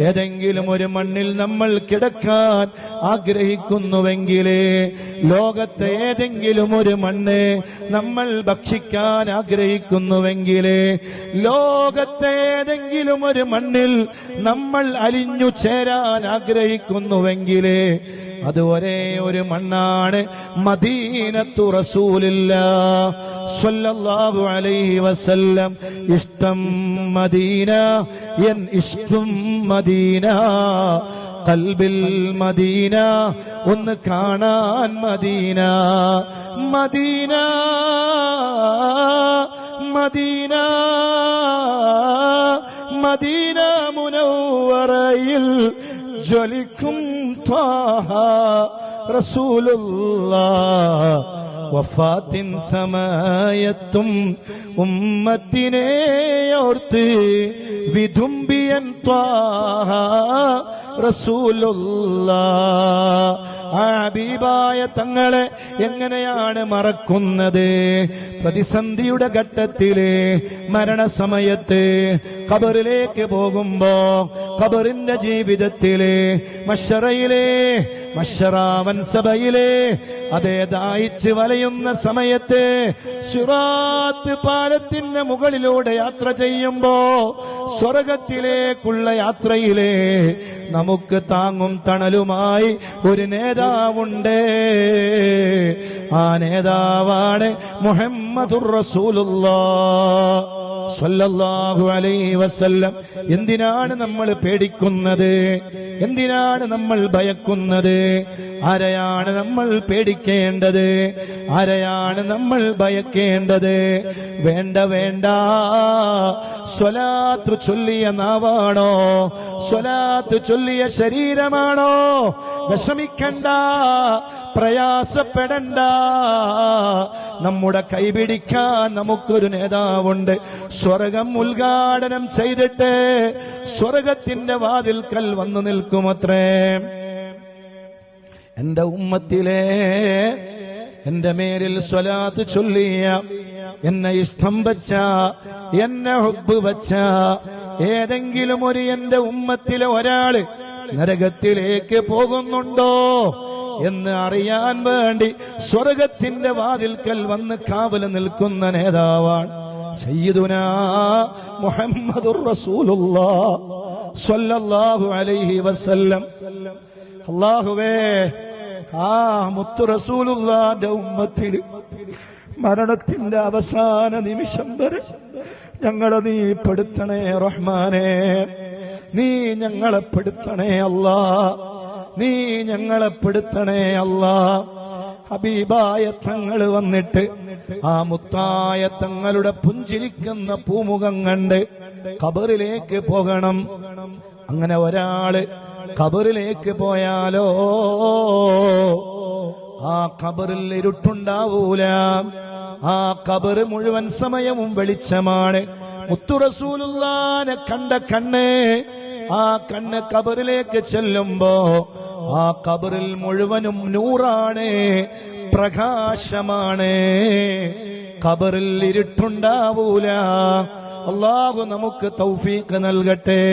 ഏതെങ്കിലും ഒരു മണ്ണിൽ നമ്മൾ കിടക്കാൻ ആഗ്രഹിക്കുന്നുവെങ്കിലേ ലോകത്തെ ഏതെങ്കിലും ഒരു മണ്ണ് നമ്മൾ ഭക്ഷിക്കാൻ ആഗ്രഹിക്കുന്നുവെങ്കിലേ ലോകത്തെ ഏതെങ്കിലും ഒരു മണ്ണിൽ നമ്മൾ അലിഞ്ഞു ചേരാൻ ആഗ്രഹിക്കുന്നുവെങ്കിലേ അത് ഒരേ ഒരു മണ്ണാണ് മദീനത്തു റസൂലില്ല സ്വല്ലല്ലാഹു അലൈഹി വസല്ലം. ഇഷ്ടം മദീന എൻ ഇഷ്ടം മദീന കൽബിൽ മദീന ഒന്ന് കാണാൻ മദീന. മദീന മദീന മദീന മുനവറയിൽ ജ്വലിക്കും ത്വാഹ. റസൂലുള്ള വഫാത്തിൻ സമയത്തും ഉമ്മത്തിനെ ഓർത്ത് വിധുംബിയൻ ത്വാഹ റസൂലുള്ള ഹബീബായ തങ്ങളെ എങ്ങനെയാണ് മറക്കുന്നത്? പ്രതിസന്ധിയുടെ ഘട്ടത്തിൽ മരണസമയത്ത് കബറിലേക്ക് പോകുമ്പോ കബറിന്റെ ജീവിതത്തിൽ മഷറയിലെ മഷറാവൻ സഭയിലെ അതേ ദാഹിച്ച് വലയുന്ന സമയത്ത് സുറാത്ത് പാലത്തിന്റെ മുകളിലൂടെ യാത്ര ചെയ്യുമ്പോ സ്വർഗത്തിലേക്കുള്ള യാത്രയിലെ നമുക്ക് താങ്ങും തണലുമായി ഒരു നേതാവുണ്ട്. ആ നേതാവാണ് മുഹമ്മദുർ റസൂലുള്ള. വസല്ലം. എന്തിനാണ് നമ്മൾ പേടിക്കുന്നത്? എന്തിനാണ് നമ്മൾ ഭയക്കുന്നത്? ആരെയാണ് നമ്മൾ പേടിക്കേണ്ടത്? ആരെയാണ് നമ്മൾ ഭയക്കേണ്ടത്? വേണ്ട വേണ്ട. സ്വലാത്ത് ചൊല്ലിയ നാവാണോ? സ്വലാത്ത് ചൊല്ലിയ ശരീരമാണോ? വിഷമിക്കണ്ട പ്രയാസപ്പെടണ്ട. നമ്മുടെ കൈപിടിക്കാൻ നമുക്കൊരു നേതാവുണ്ട്. സ്വർഗം ഉദ്ഘാടനം ചെയ്തിട്ട് സ്വർഗത്തിന്റെ വാതിൽക്കൽ വന്നു നിൽക്കുമത്രേ. എന്റെ ഉമ്മത്തിലെ എന്റെ മേലിൽ സ്വലാത്ത് ചൊല്ലിയ എന്നെ ഇഷ്ടം വച്ച എന്നെ ഹുബ് വച്ച ഏതെങ്കിലും ഒരു എന്റെ ഉമ്മത്തിലെ ഒരാൾ നരകത്തിലേക്ക് പോകുന്നുണ്ടോ? എന്ന് അറിയാൻ വേണ്ടി സ്വർഗത്തിന്റെ വാതിൽക്കൽ വന്ന് കാവൽ നിൽക്കുന്ന നേതാവാണ് റസൂലുള്ളാ അലൈഹി വസല്ലം. അല്ലാഹുവേ ആ ഉമ്മത്തിൽ മരണത്തിന്റെ അവസാന നിമിഷം വരെ ഞങ്ങളെ നീ പെടുത്തണേ റഹ്മാനെ. നീ ഞങ്ങളെ പെടുത്തണേ അല്ലാ നീ ഞങ്ങളെ പെടുത്തണേ അല്ലാ. ഹബീബായ തങ്ങൾ വന്നിട്ട് ആ മുത്തായ തങ്ങളുടെ പുഞ്ചിരിക്കുന്ന പൂമുഖം കണ്ട് ഖബറിലേക്ക് പോകണം. അങ്ങനെ ഒരാൾ ഖബറിലേക്ക് പോയാലോ? ആ ഖബറിൽ ഇരുട്ടുണ്ടാവൂല. ആ ഖബറ് മുഴുവൻ സമയവും വെളിച്ചമാണ്. മുത്തുറസൂലുള്ളാനെ കണ്ട കണ്ണ് ആ കണ്ണ് ഖബറിലേക്ക് ചെല്ലുമ്പോ ആ കബറിൽ മുഴുവനും നൂറാണ്. പ്രകാശമാണ്. കബറിൽ ഇരുട്ടുണ്ടാവൂല. അള്ളാഹു നമുക്ക് തൗഫീക്ക് നൽകട്ടെ.